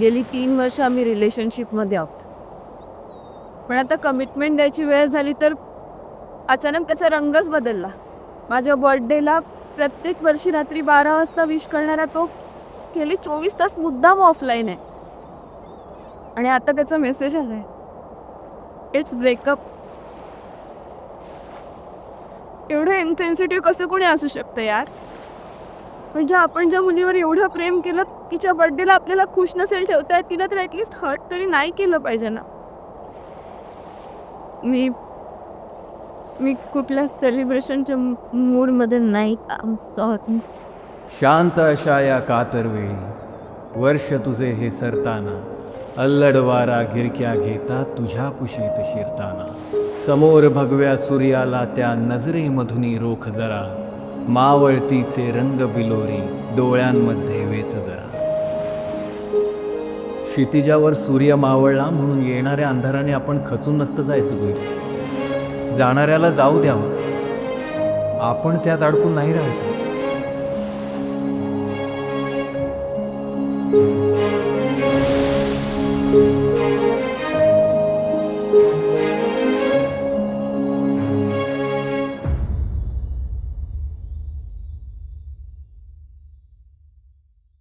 गेली तीन वर्ष आम्ही रिलेशनशिपमध्ये आहोत. पण आता कमिटमेंट द्यायची वेळ झाली तर अचानक त्याचा रंगच बदलला. माझ्या बर्थडेला प्रत्येक वर्षी रात्री बारा वाजता विश करणारा तो गेली चोवीस तास मुद्दाम ऑफलाईन आहे. आणि आता त्याचा मेसेज आलाय. इट्स ब्रेकअप एवढं इन्सेन्सिटिव्ह कसं कोणी असू शकतं यार? म्हणजे आपण ज्या मुलीवर एवढं प्रेम केलं तिच्या बर्थडेला आपल्याला खुश नसेल ठेवता येत तिला तर ॲटलिस्ट हर्ट तरी नाही केलं पाहिजे ना. मी मी कुठल्या सेलिब्रेशनच्या मूडमध्ये नाही. आम सॉरी शांत अशा या कातरवेळी वर्ष तुझे हे सरताना. अल्लडवारा गिरक्या घेता तुझ्या कुशीत शिरताना. समोर भगव्या सूर्याला त्या नजरेमधुनी रोख जरा. मावळतीचे रंग बिलोरी डोळ्यांमध्ये वेच जरा. क्षितिजावर सूर्य मावळला म्हणून येणाऱ्या अंधाराने आपण खचून नसतं जायचं जुई. जाणाऱ्याला जाऊ द्यावं आपण त्यात अडकून नाही राहायचं.